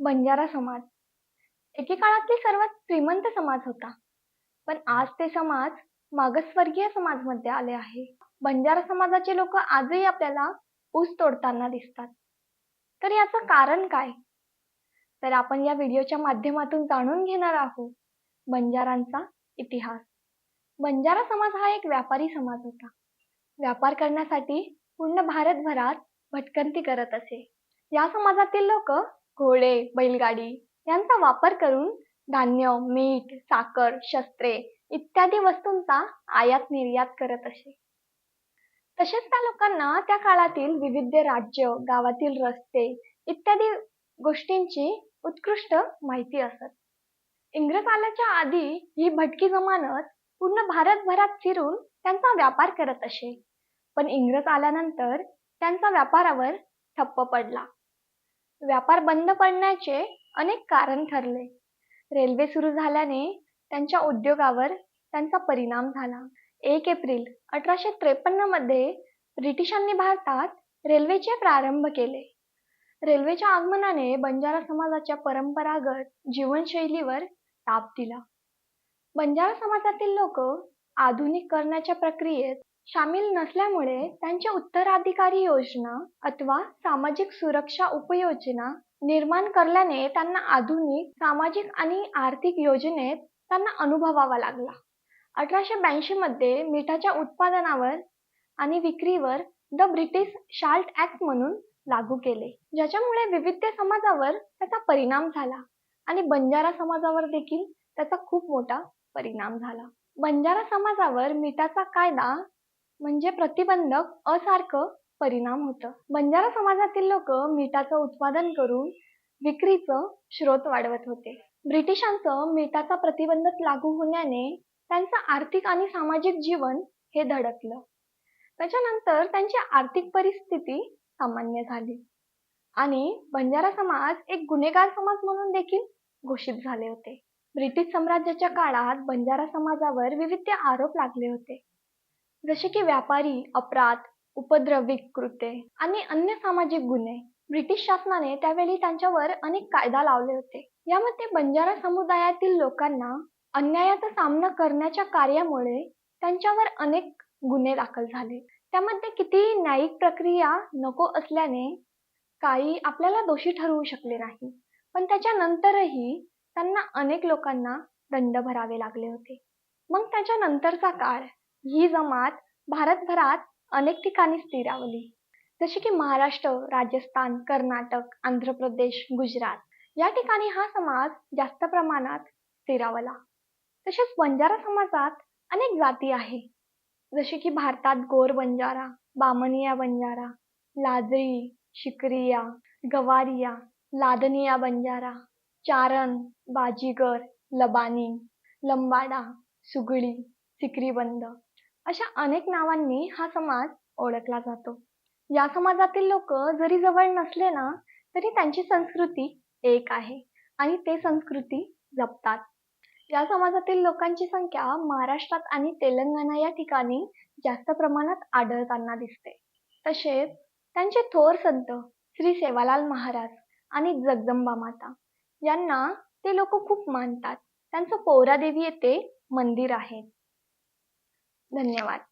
बंजारा समाज. एकेकाळातील सर्वात श्रीमंत समाज होता. पण आज ते समाज मागासवर्गीय समाजमध्ये आले आहे. बंजारा समाजाचे लोक आजही आपल्याला ऊस तोडताना दिसतात. तर याचं कारण काय? तर आपण या व्हिडिओच्या माध्यमातून जाणून घेणार आहोत बंजारांचा इतिहास. बंजारा समाज हा एक व्यापारी समाज होता. व्यापार करण्यासाठी पूर्ण भारतभरात भटकंती करत असे. या समाजातील लोक घोडे बैलगाडी यांचा वापर करून धान्य मीठ साखर शस्त्रे इत्यादी वस्तूंचा आयात निर्यात करत असे. तसेच त्या लोकांना त्या काळातील विविध राज्य गावातील रस्ते इत्यादी गोष्टींची उत्कृष्ट माहिती असत. इंग्रज आल्याच्या आधी ही भटकी जमानत पूर्ण भारतभरात फिरून त्यांचा व्यापार करत असे. पण इंग्रज आल्यानंतर त्यांचा व्यापारावर ठप्प पडला. व्यापार बंद पडण्याचे अनेक कारण ठरले. रेल्वे सुरू झाल्याने त्यांच्या उद्योगावर त्यांचा परिणाम झाला. एक एप्रिल अठराशे त्रेपन्नमध्ये ब्रिटिशांनी भारतात रेल्वेचे प्रारंभ केले. रेल्वेच्या आगमनाने बंजारा समाजाच्या परंपरागत जीवनशैलीवर ताप दिला. बंजारा समाजातील लोक आधुनिक करण्याच्या प्रक्रियेत सामील नसल्यामुळे त्यांच्या उत्तराधिकारी योजना अथवा सामाजिक सुरक्षा उपयोजना निर्माण करल्याने त्यांना आधुनिक सामाजिक आणि आर्थिक योजनेत त्यांना अनुभवावा लागला. अठराशे ब्याऐंशी मध्ये मिठाच्या उत्पादनावर आणि विक्रीवर द ब्रिटिश शाल्ट ऍक्ट म्हणून लागू केले ज्याच्यामुळे विविध समाजावर त्याचा परिणाम झाला आणि बंजारा समाजावर देखील त्याचा खूप मोठा परिणाम झाला. बंजारा समाजावर मिठाचा कायदा म्हणजे प्रतिबंधक असारखं परिणाम होतं. बंजारा समाजातील लोक मिठाचं उत्पादन करून विक्रीचं स्रोत वाढवत होते. ब्रिटिशांचं मिठाचा प्रतिबंधक लागू होण्याने त्यांचं आर्थिक आणि सामाजिक जीवन हे धडकलं. त्याच्यानंतर त्यांची आर्थिक परिस्थिती सामान्य झाली. आणि बंजारा समाज एक गुन्हेगार समाज म्हणून देखील घोषित झाले होते. ब्रिटिश साम्राज्याच्या काळात बंजारा समाजावर विविध आरोप लागले होते. जसे की व्यापारी अपराध उपद्रविक कृत्ये आणि अन्य सामाजिक गुन्हे. ब्रिटिश शासनाने त्यावेळी त्यांच्यावर अनेक कायदा लावले होते. यामध्ये बंजारा समुदायातील लोकांना अन्यायाचा सामना करण्याच्या कार्यामुळे त्यांच्यावर अनेक गुन्हे दाखल झाले. त्यामध्ये कितीही न्यायिक प्रक्रिया नको असल्याने काही आपल्याला दोषी ठरवू शकले नाही. पण त्याच्यानंतरही त्यांना अनेक लोकांना दंड भरावे लागले होते. मग त्याच्यानंतरचा काळ ही जमात भारतभरात अनेक ठिकाणी स्थिरावली. जसे की महाराष्ट्र राजस्थान कर्नाटक आंध्र प्रदेश गुजरात. या ठिकाणी हा समाज जास्त प्रमाणात स्थिरावला. तसेच बंजारा समाजात अनेक जाती आहे. जसे की भारतात गोर बंजारा बामनिया बंजारा लाजरी शिकरिया गवारिया लादनिया बंजारा चारण बाजीगर लबानी लंबाडा सुगळी सिकरीबंद. अशा अनेक नावांनी हा समाज ओळखला जातो. या समाजातील लोक जरी जवळ नसले ना तरी त्यांची संस्कृती एक आहे आणि ते संस्कृती जपतात. या समाजातील लोकांची संख्या महाराष्ट्रात आणि तेलंगणा या ठिकाणी जास्त प्रमाणात आढळताना दिसते. तसेच त्यांचे थोर संत श्री सेवालाल महाराज आणि जगदंबा माता यांना ते लोक खूप मानतात. त्यांचं पोहरादेवी येथे मंदिर आहे. धन्यवाद.